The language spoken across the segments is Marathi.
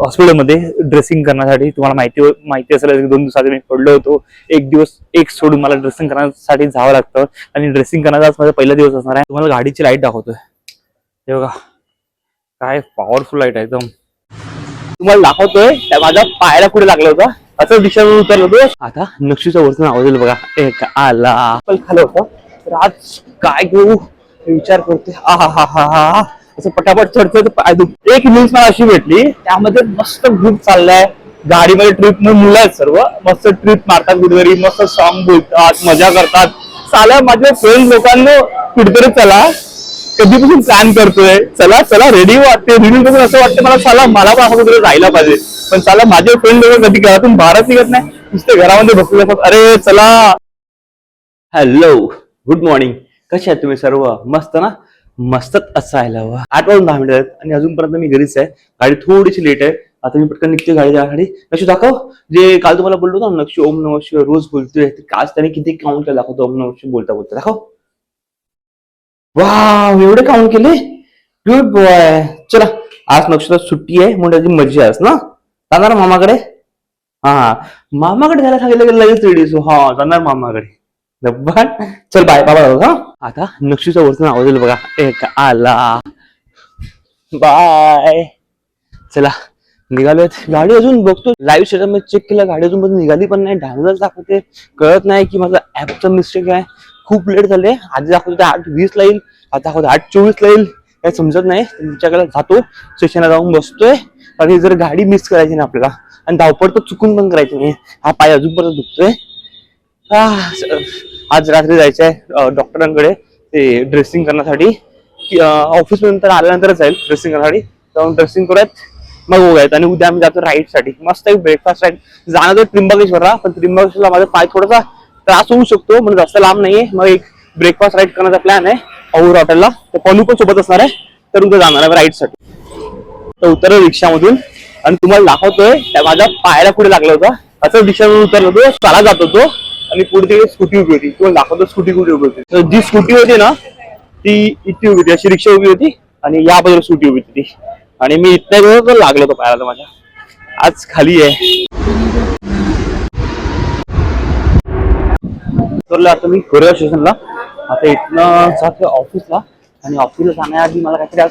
हॉस्पिटलमध्ये ड्रेसिंग करण्यासाठी तुम्हाला माहिती हो- माहिती असेल एक दोन दिवसाआधी मी पडलो होतो. एक दिवस एक सोडून मला ड्रेसिंग करण्यासाठी जावं लागतं. आणि ड्रेसिंग करण्याचा माझा पहिला दिवस असणार आहे. तुम्हाला गाडीची लाइट दाखवतोय. हे बघा. काय पॉवरफुल लाइट आहे एकदम. तुम्हाला दाखवतोय त्या माझ्या पायाला कुठे लागला होता. असं दिशेवर उतरलो होतो. आता नक्षीच्या वरतून आवाज येईल बघा. एक आला. पण खालं होतं. तर आज काय घेऊ विचार करते आ हा हा हा हा असं पटापट चढतोय एक न्यूज मला अशी भेटली त्यामध्ये मस्त ग्रुप चाललाय. गाडीमध्ये ट्रिप मुलं आहेत सर्व. मस्त ट्रिप मारतात गुरुवारी मस्त सॉन्ग बोलतात मजा करतात. चाला माझ्या फ्रेंड लोकांना कुठेतरी चला. कधीपासून प्लॅन करतोय? चला चला रेडी हो वाटते. रिव्ह्यू बघून असं वाटतं मला चला मला पण असं कुठे जायला पाहिजे. पण चला माझे फ्रेंड लोक कधी घरातून बाहेरच निघत नाही. नुसते घरामध्ये बसले असतात. अरे चला. हॅलो गुड मॉर्निंग कसे आहात तुम्ही सर्व? मस्त ना? मस्तच असायला हवा. आठ वाजून दहा मिनिटं आहेत आणि अजूनपर्यंत मी घरीच आहे. गाडी थोडीशी लेट आहे. आता मी पटकन निघते गाडी गाडी नक्षी दाखव. जे काल तुम्हाला बोललो होतो ना नक्षी ओम नम रोज बोलतोय. ते आज त्याने किती काउंट केला? दाखवतो. ओम नम बोलता बोलता. दाखव. वा एवढे काउंट केले? गुड बॉय चला आज नक्षीला सुट्टी आहे. म्हणून त्याची मजा आहेस ना? जाणार मामाकडे? हा हा. मामाकडे जायला सांगितलं की लगेच रेडी असो हा जाणार मामाकडे. डब्बा चल बाय बाबा हा? आता नक्षीचा वरतून नाव देईल बघा. एक आला. बाय चला निघालोय गाडी अजून बघतो लाईव्ह स्टेटसमध्ये चेक केलं गाडी अजून पण निघाली पण नाही. डायनोज दाखवते. कळत नाही की माझा ऍपचा मिस्टेक आहे खूप लेट झाले. आधी दाखवते आठ वीस ला येईल. आता दाखवतो आठ चोवीस ला येईल. काही समजत नाही. तुमच्याकडे जातो. स्टेशनला जाऊन बसतोय. आणि जर गाडी मिस करायची ना आपल्याला. आणि धावपड तर चुकून पण करायची नाही. हा पाय अजूनपर्यंत दुखतोय. आज रात्री जायचं आहे डॉक्टरांकडे ते ड्रेसिंग करण्यासाठी. ऑफिस नंतर आल्यानंतरच जाईल ड्रेसिंग करण्यासाठी. जाऊन ड्रेसिंग करूयात मग बघायचं आणि उद्या आम्ही जातो राईडसाठी. मस्त एक ब्रेकफास्ट राईड जाणार तर त्र्यंबकेश्वरला पण त्र्यंबकेश्वरला माझा पाय थोडासा त्रास होऊ शकतो म्हणून जास्त लांब नाहीये. मग एक ब्रेकफास्ट राईड करण्याचा प्लॅन आहे और हॉटेलला तर पॉलू पण सोबत असणार आहे तर उद्या जाणार आहे राईडसाठी. तर उतरलो रिक्षामधून. आणि तुम्हाला दाखवतोय त्या माझ्या पायाला पुढे लागलं होतं. असं रिक्षामधून उतरलो होतो चाला जात होतो. आणि पुढे स्कूटी उभी होती किंवा दाखवतो स्कूटी कुठे उभी होती. तर जी स्कूटी होती ना ती इथे उभी होती अशी रिक्षा उभी होती आणि या बाजूला स्कूटी उभी होती. ती आणि मी इथल्या वेळ लागलो होतो पायाला माझ्या. आज खाली आहे. आता मी कोरेगाव स्टेशनला. आता इथनं जातो ऑफिसला. आणि ऑफिसला जाण्याआधी मला काहीतरी आज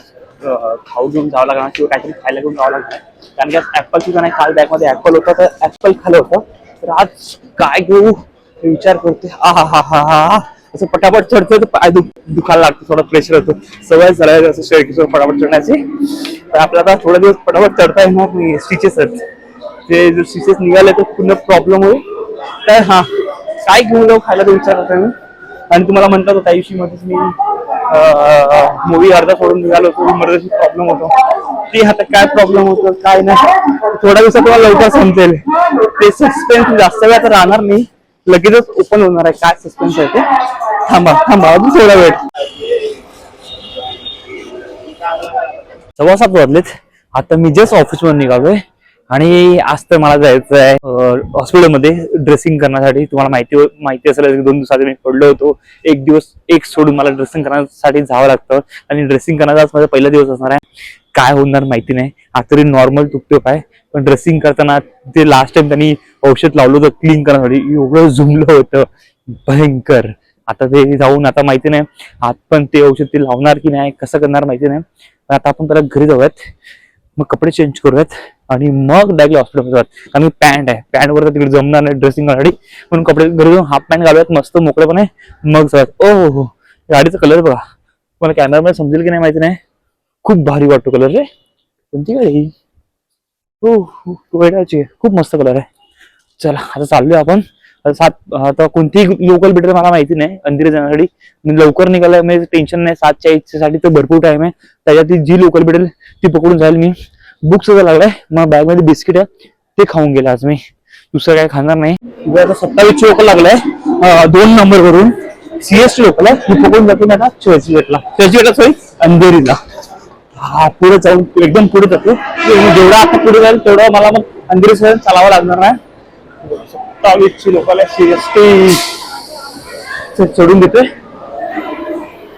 खाऊ घेऊन जावं लागणार किंवा काहीतरी खायला घेऊन जावं लागणार कारण की आज ऍपलची पण नाही काल बॅगमध्ये ऍपल होतं तर ऍपल खाल्लं होतं. तर आज काय घेऊ? विचार करते. हा हा हा हा हा. असं पटापट चढतोय तर पाय दुखायला लागतो थोडं प्रेशर होतो सवय झाला असं शेळकीसोर पटापट चढण्याची. तर आपल्याला आता थोडा दिवस पटापट चढता येणार नाही स्टिचेस आहेत. ते जर स्टिचेस निघाले तर पुन्हा प्रॉब्लेम होईल. तर हा काय घेऊन जाऊ खायला तो विचार करतोय मी आणि तुम्हाला म्हणतात त्या दिवशी मध्येच मी मूवी अर्धा सोडून निघालो होतो मर्दाशी प्रॉब्लेम होतो. ती आता काय प्रॉब्लेम होतो काय नाही. थोड्या दिवसात तुम्हाला लवकर समजेल. ते सस्पेन्स जास्त वेळ आता राहणार नाही. लगेचच ओपन होणार आहे. काय सस्पेन्स आहे ते? थांबा थांबा अजून थोडा वेळ. सव्वा सात वाजलेत. आता मी जस्ट ऑफिस निघालोय. आणि आज तर मला जायचं आहे हॉस्पिटलमध्ये ड्रेसिंग करण्यासाठी. तुम्हाला माहिती हो, माहिती असेल दोन दिवसाआधी मी पडलो होतो. एक दिवस एक सोडून मला ड्रेसिंग करण्यासाठी जावं लागतं. आणि ड्रेसिंग करण्याचा माझा पहिला दिवस असणार आहे. काय होणार माहिती नाही. आता तरी नॉर्मल तुपटूप आहे. पण ड्रेसिंग करताना ते लास्ट टाइम त्यांनी औषध लावलं होतं क्लीन करण्यासाठी एवढं झुमलं होतं. भयंकर. आता ते जाऊन आता माहिती नाही. आत पण ते औषध ते लावणार की नाही कसं करणार माहिती नाही. पण आता आपण त्याला घरी जाऊयात. मग कपडे चेंज करूयात. आणि मग डायरेक्ट हॉस्पिटलमध्ये जाऊयात. कारण पॅन्ट आहे. पॅन्ट तर तिकडे जमणार नाही ड्रेसिंग करण्यासाठी म्हणून कपडे घरी जाऊन हाफ पॅन्ट घालूयात. मस्त मोकळेपणे मग जाऊयात. ओ हो हो. गाडीचा कलर बघा. मला कॅमेरामध्ये समजेल की नाही माहिती नाही. खूप भारी वाटतो कलर रे. कोणती गाडी हो? हो, खूप मस्त कलर आहे. चला आता चाललोय आपण. सात आता कोणतीही लोकल भेटेल मला माहिती नाही अंधेरी जाण्यासाठी. मी लवकर निघालाय म्हणजे टेन्शन नाही सातच्या इच्छेसाठी तर भरपूर टाइम आहे. त्याच्यात जी लोकल भेटेल ती पकडून जाईल मी. बुक सुद्धा लागलाय. मग बॅगमध्ये बिस्किट आहे. ते खाऊन गेला आज मी. दुसरं काय खाणार नाही. आता सत्तावीस लोकल लागलाय. दोन नंबर वरून. सीएस लोकल आहे मी पकडून जातो मी आता चर्चगेटला चर्चगेटला सॉरी अंधेरीला. हा पुढे जाऊन एकदम पुढे जातो. जेवढा आता पुढे जाईल तेवढं मला मग अंधेरी चालावं लागणार नाही. सत्तावीसची लोकांना सीएसटी चढून देते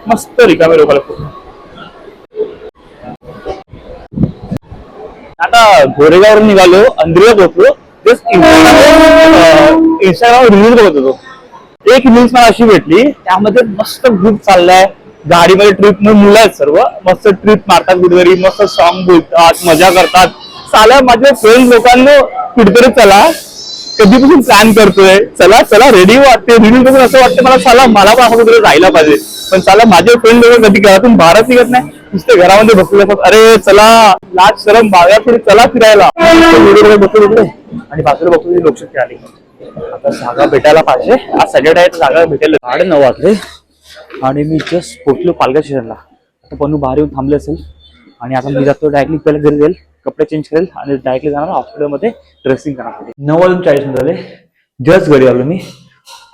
मस्त रिकामे लोकांना आता गोरेगावरून निघालो अंधेरीला पोहोचलो. इंस्टाग्राम रिलीज बघत होतो. एक रील्स मला अशी भेटली त्यामध्ये मस्त ग्रुप चाललाय. गाडीमध्ये ट्रिप मुलं आहेत सर्व. मस्त ट्रिप मारतात कुठेतरी मस्त सॉन्ग बोलतात मजा करतात. साला माझ्या फ्रेंड लोकांना कुठेतरी चला. कधीपासून प्लॅन करतोय? चला चला रेडी वाटते. रेडी बघून असं वाटतं मला चला मला पण आपण कुठेतरी जायला पाहिजे. पण चला माझे फ्रेंड लोक कधी घरातून बाहेरच निघत नाही. नुसते घरामध्ये बसले असतात. अरे चला लाज शरम बाळगा पुढे चला फिरायला. बसून उठले आणि बाजूला बघतो ती लोकशक्ती आली आता जागा भेटायला पाहिजे. आज सॅटर्डे आहे तर जागा भेटायला साडे नऊ वाजले. आणि मी जस्ट पोचलो पालघर स्टेशनला पण पन्नू बाहेर येऊन थांबले असेल. आणि आता मी जातो डायरेक्टली पहिला घरी जाईल. कपडे चेंज करेल आणि डायरेक्टली जाणार हॉस्पिटलमध्ये ड्रेसिंग करण्यासाठी नऊ वाजून चाळीस मिनिट झाले. जस्ट घरी आलो मी.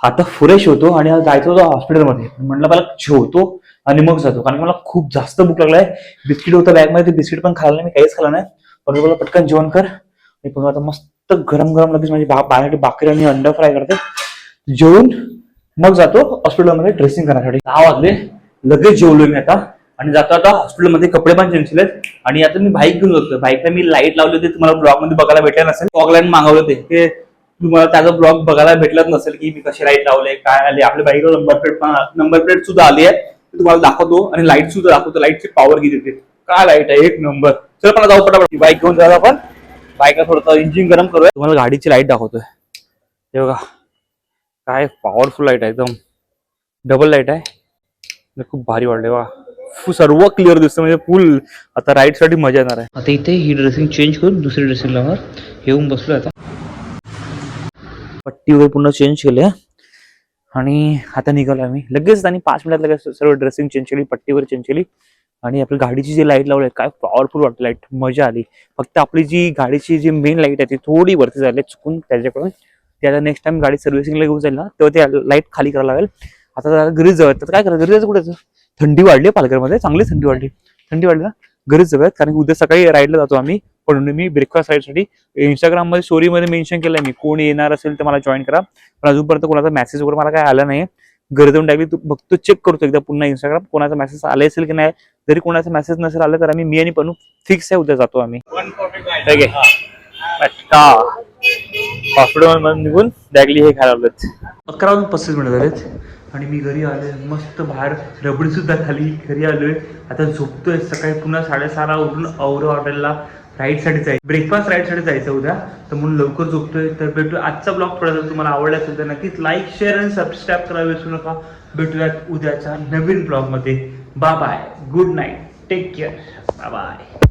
आता फ्रेश होतो आणि आता जायचं होतं हॉस्पिटलमध्ये म्हटलं मला जेवतो आणि मग जातो. कारण मला खूप जास्त भूक लागलाय. बिस्किट होतं बॅगमध्ये ते बिस्किट पण खाल्लं नाही मी काहीच खाल्लं नाही. पण मला पटकन जेवण कर. मी पण आता मस्त गरम गरम लगेच माझी बाहेर भाकरी आणि अंडा फ्राय करते. जेवून मग जातो हॉस्पिटलमध्ये ड्रेसिंग करण्यासाठी. दहा वाजले. लगेच जेवलो मी आता. आणि जातो आता हॉस्पिटलमध्ये कपडे पण चेंज केलेत. आणि आता मी बाईक घेऊन जातो बाईकला मी लाइट लावली होती तुम्हाला ब्लॉगमध्ये बघायला भेटले नसेल. फॉग लाईन मागवले होते. ते तुम्हाला त्याचा ब्लॉग बघायला भेटलाच नसेल की मी कशी लाइट लावले काय आले आपल्या बाईकला नंबर प्लेट नंबर प्लेट सुद्धा आली आहे. तुम्हाला दाखवतो आणि लाइट सुद्धा दाखवतो. लाईटची पॉवर किती देते काय लाइट आहे? एक नंबर चल मला जाऊ पटापट. बाईक घेऊन जाऊ आपण. बाईकला थोडंसं इंजिन गरम करूया. तुम्हाला गाडीची लाइट दाखवतोय. हे बघा. काय पॉवरफुल लाइट आहे एकदम. डबल लाइट आहे. खूप भारी वाटले वा सर्व क्लिअर दिसतं. म्हणजे फुल आता राईडसाठी मजा येणार आहे. आता इथे ही ड्रेसिंग चेंज करून दुसरी ड्रेसिंग लावणार. येऊन बसलो आता. पट्टी वगैरे पूर्ण चेंज केली. आणि आता निघालो आम्ही. लगेच आणि पाच मिनिटात लगेच सर्व ड्रेसिंग चेंज केली पट्टी वगैरे चेंज केली. आणि आपली गाडीची जी लाइट लावली काय पॉवरफुल वाटते लाइट मजा आली. फक्त आपली जी गाडीची जी मेन लाइट आहे ती थोडी वरती झाली चुकून त्याच्याकडून. ती आता नेक्स्ट टाइम गाडी सर्व्हिसिंगला घेऊन जाईल ना तेव्हा ते लाइट खाली करायला लागेल. आता जरा घरीच जाऊयात तर काय करायचं घरी जायचं कुठे थंडी वाढली पालघरमध्ये चांगली थंडी वाढली. थंडी वाढली ना? घरीच जाऊयात कारण की उद्या सकाळी राईडला जातो आम्ही पण मी ब्रेकफास्ट राईडसाठी इंस्टाग्राममध्ये स्टोरी मध्ये मेन्शन केलंय मी. कोण येणार असेल तर मला जॉईन करा. पण अजूनपर्यंत कोणाचा मेसेज वगैरे मला काय आला नाही. घरी जाऊन डायरेक्ट बघतो चेक करतो एकदा पुन्हा इंस्टाग्राम कोणाचा मेसेज आला असेल की नाही जरी कोणाचा मेसेज नसेल आला तर आम्ही मी आणि पण फिक्स आहे उद्या जातो आम्ही. ठीक आहे? हॉस्पिटल निघून डायरेक्टली हे खायला लागलेत. अकरा वाजून पस्तीस मिनिट झालेत. आणि मी घरी आलोय मस्त बाहेर रबडी सुद्धा खाली घरी आलोय. आता झोपतोय सकाळी पुन्हा साडेसहाला उठून औरव हॉटेलला राईडसाठी जायचं. ब्रेकफास्ट राईट राईडसाठी जायचं उद्या. तर म्हणून लवकर झोपतोय. तर भेटू आजचा ब्लॉग पडत तुम्हाला आवडला असेल तर नक्कीच लाईक शेअर आणि सबस्क्राईब करायला विसरू नका. भेटूयात उद्याच्या नवीन ब्लॉगमध्ये bye bye good night take care bye bye